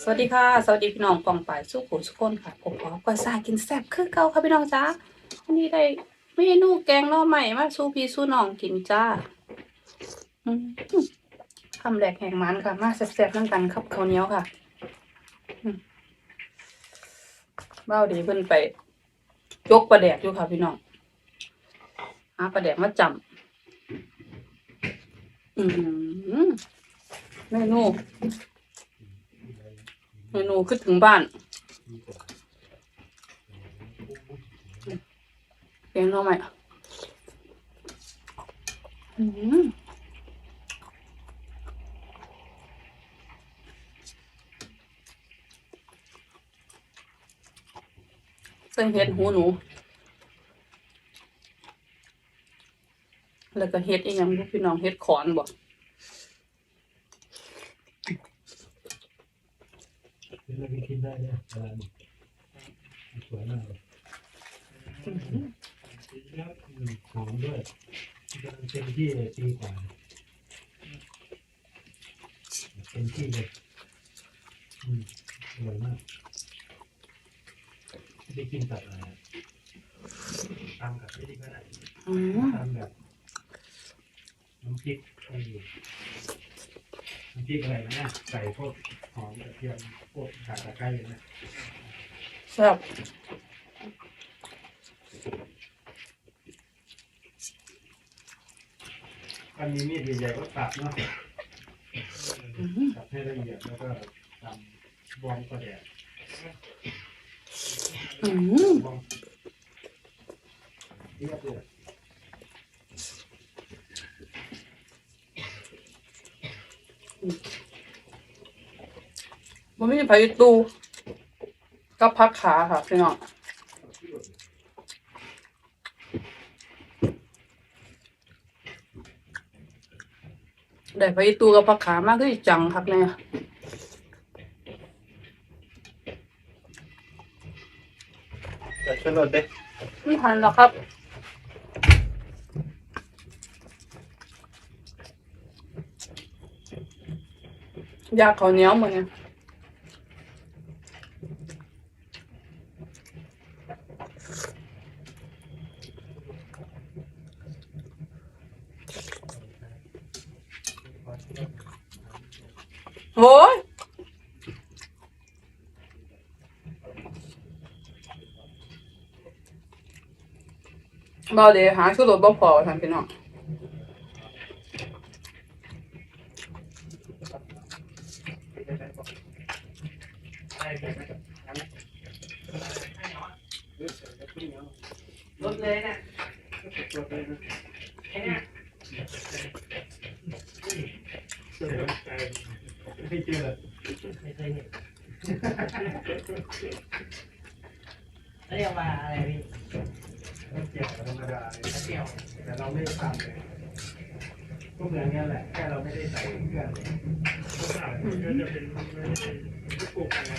สวัสดีค่ะ สวัสดีพี่น้องปองป่ายสู้ผู้สุกคนค่ะ ผมขอก็สากินแซ่บคือเก่าค่ะพี่น้องจ้าวันนี้ได้เมนูแกงหน่อใหม่มาสู้พี่สู้น้องกินจ้าอืมคำแรกแห่งมันค่ะ มาแซ่บๆนั่งกันครับข้าวเหนียวค่ะเบ้าดีเพิ่นไปยกปลาแดกอยู่ค่ะพี่น้องหาปลาแดกมาจำอืมเมนู เมนูขึ้นถึงบ้านเพียงเท่าไหร่อืมใส่เห็ดหูหนู แล้วก็เห็ดอีกอย่างพวกพี่น้องเห็ดขอนบ่เป็ นอะไรกินได้เนี่ยเวลานี้สวยมากเลยแล้วหอมด้วยกำลังเต็มที่เลยปีกว่าเต็มที่เลยอืมอร่อยมากไม่ได้กินกับอะไรตำกับไม่ได้ก็ได้อืมตำแบบน้ำพริกอะไรอยู่น้ำพริกอะไรนะใส่พวก หอมกระเทียมพวกขาตะไคร้นะแซ่บถ้ามีมีดใหญ่ๆก็ตัดเนาะอืมตัดให้ละเอียดแล้วก็ทำบอมก็แดดอืมบอมเรียบเลย มันไม่ใช่ไผ่ตูก็พักขาค่ะพี่น้องได้ไผ่ตูกับพักขามากคือจังครับเนี่ยแต่ช่วยลดเด้ไม่ทันแล้วครับยาข้าวเหนียวมาเนี่ โอ้ยเบาเดี๋ยหาชุดรถบ่พอทันพี่น้องลดเลยนะไอ้ เนี่ยไม่เจอ ไม่เคยเห็นเรียกว่าอะไรพี่ไม่เกี่ยวธรรมดาเลยกระเจียวแต่เราไม่ได้ทำเลยพวกอย่างนี้แหละแค่เราไม่ได้ใส่เครื่องก็จะเป็นไม่ได้ทุกกลุ่มนะ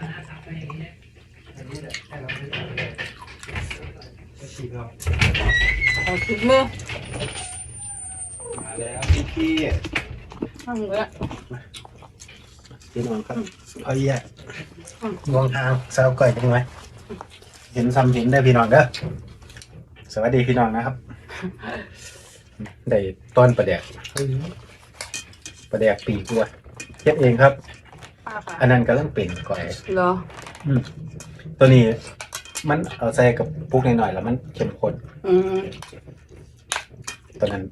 อาสับไปอย่างนี้เนี่ยอันนี้แหละแค่เราไม่ได้ใส่ก็ฉีกเรา เอาชุดมือ มาแล้วพี่พี่ ข้างเลยพี่น้องครับพอแย่มองทางสาวก่อยจังไหมเห็นซ้ำเห็นได้พี่น้องเด้อสวัสดีพี่น้องนะครับ ได้ต้นประแดกประแดกปีกลัวเฮ็ดเองครับ ป้าค่ะอันนั้นก็ต้องเป็นก่อย เหรออืมตัวนี้มันเอาใส่กับปุกหน่อยๆแล้วมันเข้มข้นอืมตอนนั้น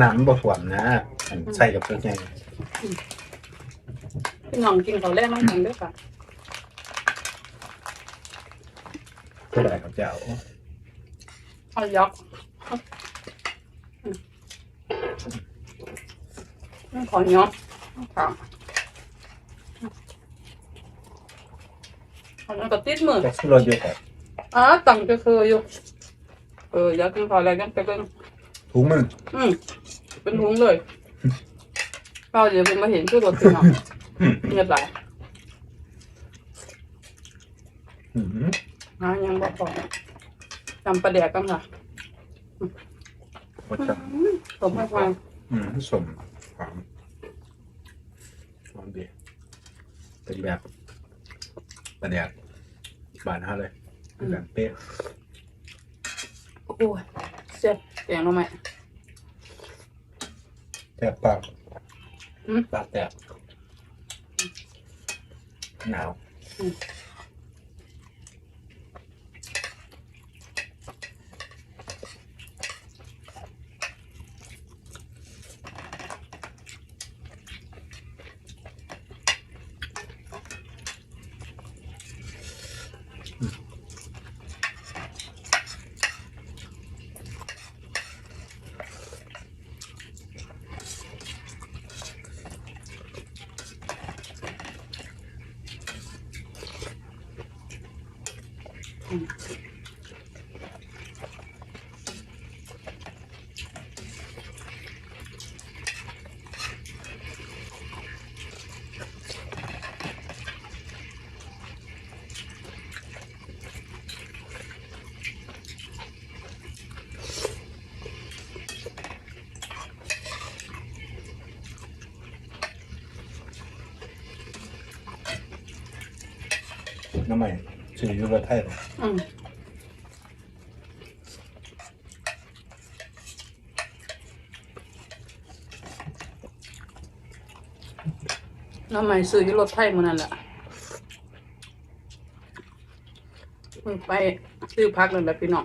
น้ำมันบ่ท่วมนะ อันใส่กับปุกใหญ่พี่น้องกินข้าวแรกน้ำกันด้วยค่ะเท่าไหร่ครับเจ้าเอายักษ์อืมขอเนาะค่ะอันนั้นก็ติดมือแจ็คสุรสอยู่กับอ๋อตังก็คืออยู่ เอออยากกินข้าวแรกกันไปเป็นถุงมืออืมเป็นทุงเลย เราเดี๋ยวเป็นมาเห็นชื่อรถพี่น้องเงียบไหลายอืมหายังบอกก่อนจำประเดี๋ยวกันค่ะหมดจังผมให้ฟังออืมสมหอมหอมดีเป็นแบบประเดียกบานเท่าเลยแบบเป๊ะโอ้ยเสียบแกงหน่อไม้ แทบปากอืม ปากแตกหนาว น้ำใหม่ชื่อยุรไทยอืมน้ำใหม่ซื้อที่รถไทยมันนั่นแหละมึงไปซื้อพักนั่นแหละพี่น้อง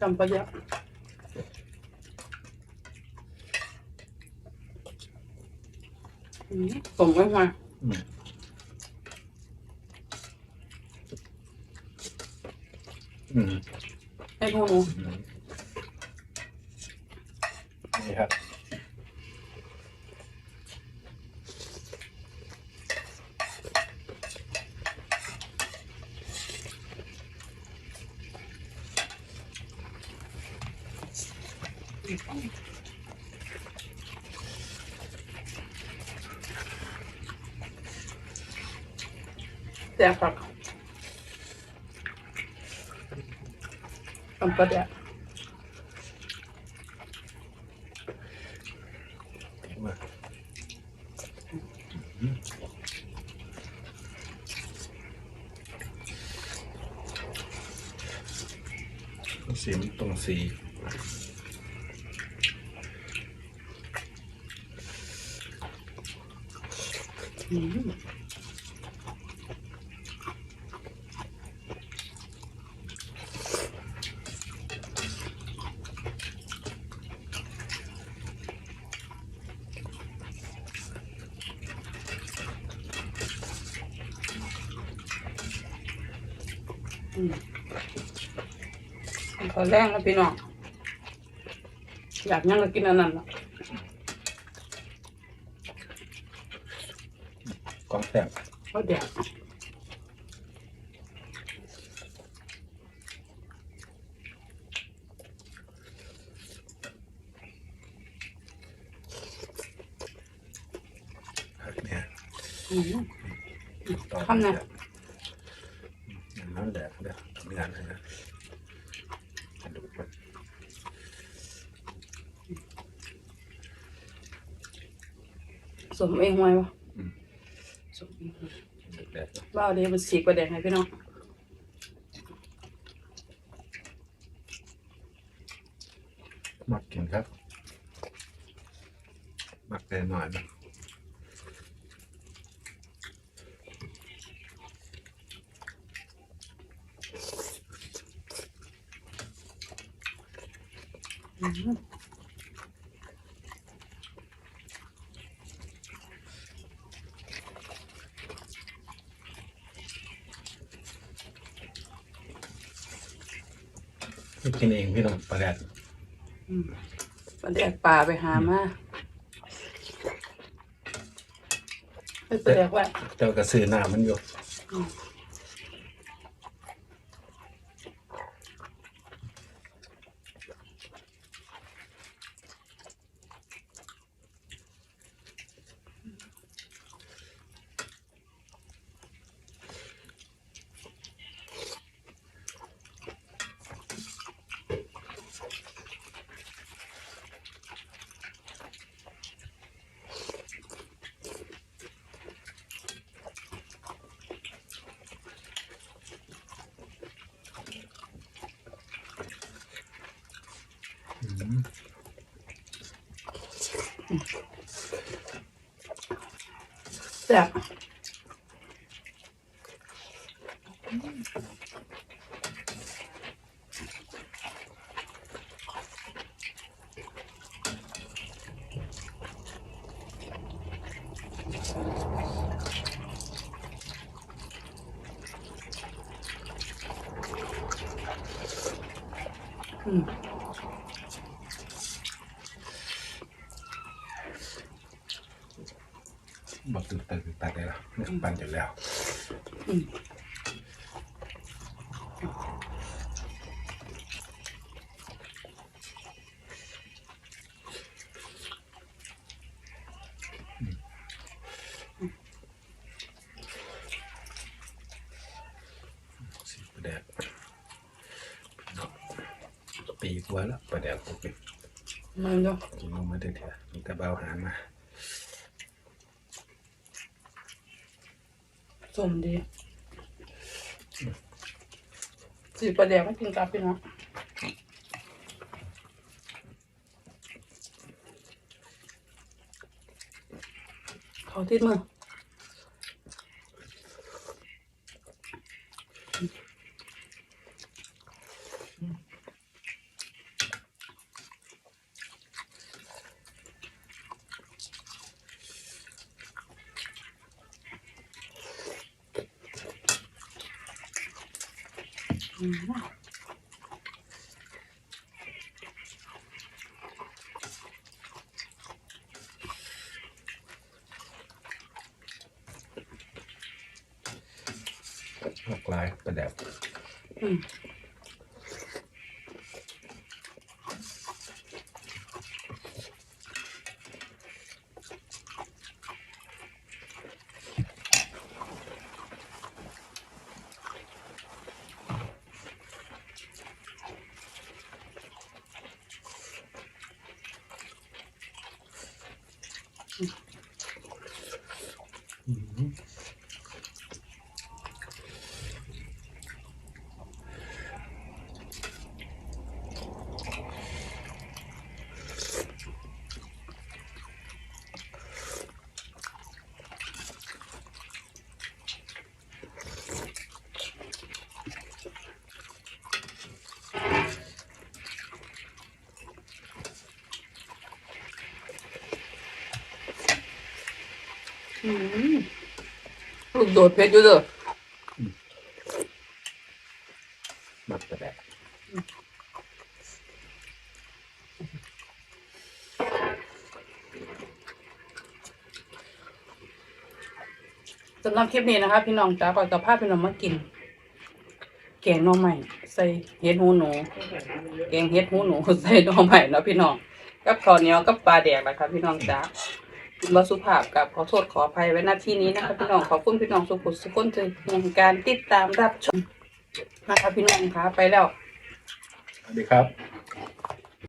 จำไปเยอะ อืมผมไม่มาอืมอืม ไอ้พวกหนูอืมนี่ครับแต่ครับจำปะเยอะมาสีมันตรงสีอืม อืมขอแรงนะพี่น้อง อยากยังก็กินอันนั้นล่ะกองแสบเพราะเดี๋ยวหักเนี่ยอืมต่อทำไงอย่าง นั้นแหละเดี๋ยวทำงานให้นะกระดูกมันสมเองไว้ปะสมเองแดดบ้าเดี๋ยวมันสีกว่าแดงให้พี่น้องมักกินครับ มักแต่หน่อยนะ กินเองพี่น้องปลาแดดอืมมันแดกปลาไปหามาไปไปแดกไว้เจ้ากระสือหน้ามันอยู่ แซ่บอืม บอกตื่นตื่นตัดได้แล้วเนี่ยปั่นจนแล้วอืมสีประแดดปีกว่าแล้วประแดดปกติมันเนาะกินนมมาเถอะๆมีแต่เบาหารมา สมดีสีประเดงไม่กินกับพี่น้องเขาติดมือ หลากหลายประแดดอืม ลูกโดดเพชรอยู่เด้อมักประแดดสำหรับคลิปนี้นะคะพี่น้องจ๋าก่อนกับภาพพี่น้องมากิน แกงหน่อใหม่ ใส่เห็ดหูหนู แกงเห็ดหูหนู ใส่หน่อใหม่เนาะพี่น้อง กับข้าวเหนียวกับปลาแดกนะคะพี่น้องจ๋า คุณบาสุภาพกับขอโทษขออภัยไว้หน้าที่นี้นะคะพี่น้องขอบคุณพี่น้องสุขุสุขคนที่ในการติดตามรับชมนะคะพี่น้องคะไปแล้วสวัสดีครับ